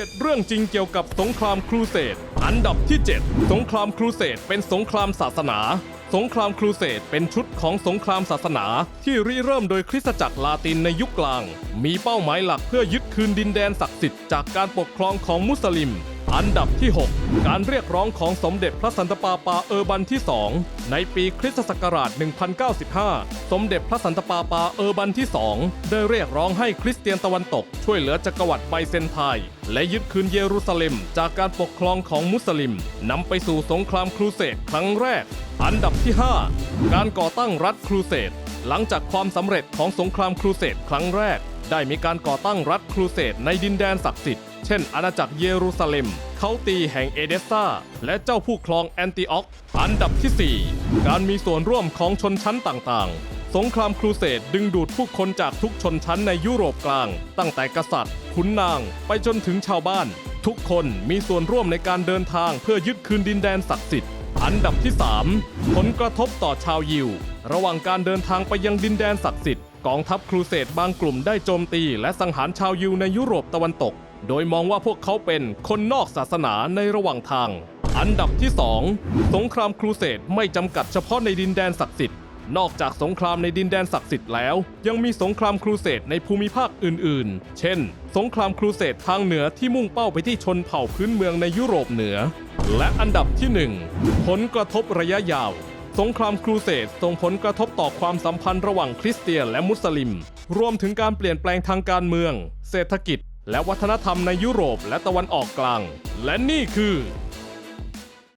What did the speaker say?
7 เรื่องจริงเกี่ยวกับสงครามครูเสด อันดับที่ 7 สงครามครูเสดเป็นสงครามศาสนา สงครามครูเสดเป็นชุดของสงครามศาสนาที่ริเริ่มโดยคริสตจักรลาตินในยุคกลาง มีเป้าหมายหลักเพื่อยึดคืนดินแดนศักดิ์สิทธิ์จากการปกครองของมุสลิม อันดับที่ 6 การเรียกร้องของสมเด็จพระสันตะปาปาเออร์บันที่ 2 ในปีคริสตศักราช 1095 สมเด็จพระสันตะปาปาเออร์บันที่ 2 ได้เรียกร้องให้คริสเตียนตะวันตก ช่วยเหลือจักรวรรดิไบเซนไทน์และยึดคืนเยรูซาเล็ม จากการปกครองของมุสลิมนำไปสู่สงครามครูเสดครั้งแรก อันดับที่ 5 การก่อตั้งรัฐครูเสดหลังจากความสำเร็จของสงครามครูเสดครั้งแรก ได้มีการก่อตั้งรัฐครูเสดในดินแดนศักดิ์สิทธิ์ เช่น อาณาจักรเยรูซาเล็มเคาตีแห่งเอเดสซาและเจ้าผู้ครองแอนติออก อันดับที่ 4 การมีส่วนร่วมของชนชั้นต่างๆ สงครามครูเสดดึงดูดผู้คนจากทุกชนชั้นในยุโรปกลาง ตั้งแต่กษัตริย์ขุนนาง ไปจนถึงชาวบ้าน ทุกคนมีส่วนร่วมในการเดินทางเพื่อยึดคืนดินแดนศักดิ์สิทธิ์ อันดับที่ 3 ผลกระทบต่อชาวยิว ระหว่างการเดินทางไปยังดินแดนศักดิ์สิทธิ์กองทัพครูเสดบางกลุ่มได้โจมตีและสังหารชาวยิวในยุโรปตะวันตก โดยมองว่าพวกเขาเป็นคนนอกศาสนาในระหว่างทาง อันดับที่ 2 สงครามครูเสดไม่จำกัดเฉพาะในดินแดนศักดิ์สิทธิ์นอกจากสงครามในดินแดนศักดิ์สิทธิ์แล้ว ยังมีสงครามครูเสดในภูมิภาคอื่นๆ เช่น สงครามครูเสดทางเหนือที่มุ่งเป้าไปที่ชนเผ่าพื้นเมืองในยุโรปเหนือ และอันดับที่ 1 ผลกระทบระยะยาว สงครามครูเสดส่งผลกระทบต่อความสัมพันธ์ระหว่างคริสเตียนและมุสลิม รวมถึงการเปลี่ยนแปลงทางการเมือง เศรษฐกิจ และวัฒนธรรมในยุโรปและตะวันออกกลาง และนี่คือ